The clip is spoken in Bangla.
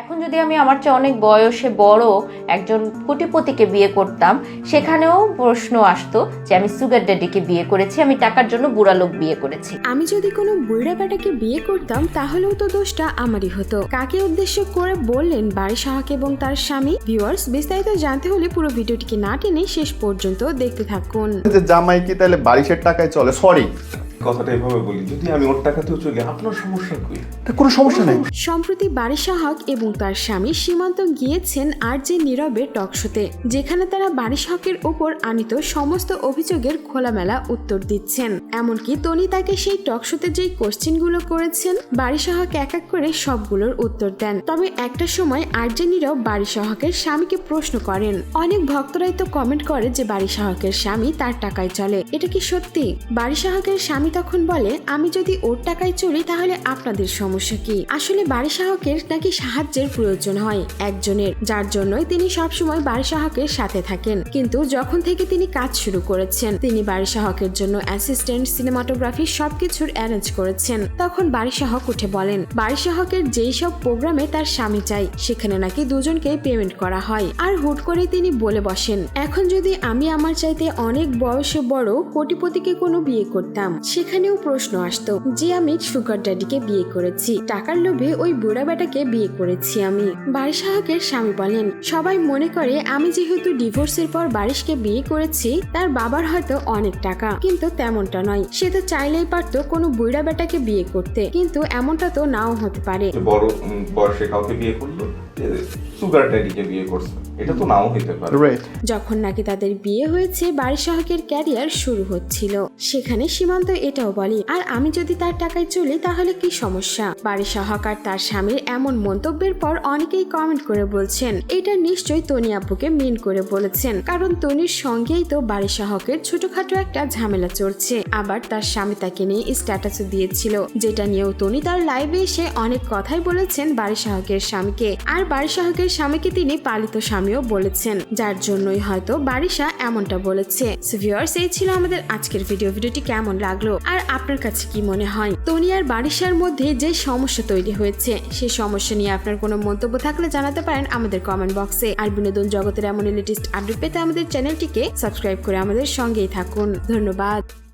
এখন যদি আমি আমার চেয়ে অনেক বয়সে বড় একজন কোটিপতিকে বিয়ে করতাম সেখানেও প্রশ্ন আসতো যে আমি সুগার ড্যাডিকে বিয়ে করেছি আমি টাকার জন্য বুড়া লোক বিয়ে করেছি। আমি যদি কোনো বুড়া বেটাকে বিয়ে করতাম তাহলেও তো দোষটা আমারই হতো। কাকে উদ্দেশ্য করে বললেন বাড়ি সাহাকে এবং তার স্বামী? ভিউয়ার্স বিস্তারিত জানতে হলে পুরো ভিডিওটিকে না টেনে শেষ পর্যন্ত দেখতে থাকুন। জামাই কি তাহলে বারিশের টাকায় চলে? সরি কথাটা এভাবে বলি যদি আমি ওর টাকাতেও চলি আপনার সমস্যা কই কোনো সমস্যা নেই। সম্প্রতি বাড়ি সাহক এবং তার স্বামী সীমান্ত গিয়েছেন আর যে নীরবে টকশোতে যেখানে তারা বাড়ি সাহকের ওপর আনিত সমস্ত অভিযোগের খোলামেলা উত্তর দিচ্ছেন। এমনকি তনি তাকে সেই টকশোতে যেই কোশ্চেনগুলো করেছেন বাড়ি সাহক এক এক করে সবগুলোর উত্তর দেন। তবে একটা সময় আর যে নীরব বাড়ি সাহকের স্বামীকে প্রশ্ন করেন। অনেক ভক্তরাই তো কমেন্ট করে যে বাড়ি সাহকের স্বামী তার টাকায় চলে। এটা কি সত্যি? বাড়ি সাহকের স্বামী তখন বলে, আমি যদি ওর টাকায় চলি তাহলে আপনাদের সমস্যা কি? আসলে বাড়ি সাহকের নাকি সাহায্যের প্রয়োজন হয় একজনের, যার জন্যই তিনি সবসময় বাড়ি সাহকের সাথে থাকেন। কিন্তু যখন থেকে তিনি কাজ শুরু করেছেন, তিনি বাড়ি সাহকের জন্য অ্যাসিস্ট্যান্ট সিনেমাটোগ্রাফি সবকিছুর অ্যারেঞ্জ করেছেন। তখন বাড়ি সাহক উঠে বলেন, বাড়ি সাহকের যেই সব প্রোগ্রামে তার স্বামী চাই, সেখানে নাকি দুজনকে পেমেন্ট করা হয়। আর হুট করে তিনি বলে বসেন, এখন যদি আমি আমার চাইতে অনেক বয়সে বড়, কোটিপতিকে কোনো বিয়ে করতাম সেখানেও প্রশ্ন আসতো যে আমি সুগার ড্যাডিকে বিয়ে করেছি। টাকার লোভে ওই বুড়া বেটাকে বিয়ে করেছি আমি। বাড়ি সাহকের স্বামী বলেন সবাই মনে করে আমি যেহেতু ডিভোর্সের পর বারিশকে বিয়ে করেছি তার বাবার হয়তো অনেক টাকা। কিন্তু তেমনটা নয়। সে তো চাইলেই পারতো কোনো বুড়া বেটাকে বিয়ে করতে। কিন্তু এমনটা তো নাও হতে পারে। বড় বয়সে কাউকে বিয়ে করল সুগার ড্যাডিকে বিয়ে করছে। এটা তো নাও হইতে পারে। যখন নাকি তাদের বিয়ে হয়েছে বাড়ি সাহকের ক্যারিয়ার শুরু হচ্ছিল। সেখানে সীমান্ত এটাও বলে, আর আমি যদি তার টাকায় চলি, তাহলে কি সমস্যা? বাড়ি সাহক আর তার স্বামীর এমন মন্তব্যের পর অনেকেই কমেন্ট করে বলছেন, এটা নিশ্চয়ই তনি আব্বুকে মিন করে বলেছেন, কারণ তনির সঙ্গেই তো বাড়ি সাহকের ছোটখাটো একটা ঝামেলা চলছে। আবার তার স্বামী তাকে নিয়ে স্ট্যাটাসও দিয়েছিল, যেটা নিয়েও তনি তার লাইভে এসে অনেক কথাই বলেছেন বাড়ি সাহকের স্বামীকে। আর বাড়ি সাহকের স্বামীকে তিনি পালিত স্বামীও বলেছেন, যার জন্যই হয়তো বারিশা এমনটা বলেছে। ভিউয়ার্স এই ছিল আমাদের আজকের ভিডিও ভিডিওটি কেমন লাগল? আর আপনার কাছে কি মনে হয়? তনি আর বারিশার মধ্যে যে সমস্যা তৈরি হয়েছে সেই সমস্যা নিয়ে আপনার কোনো মন্তব্য থাকলে জানাতে পারেন আমাদের কমেন্ট বক্সে আর বিনোদন জগতের এমন লেটেস্ট আপডেট পেতে আমাদের চ্যানেলটিকে সাবস্ক্রাইব করে আমাদের সঙ্গেই থাকুন। ধন্যবাদ।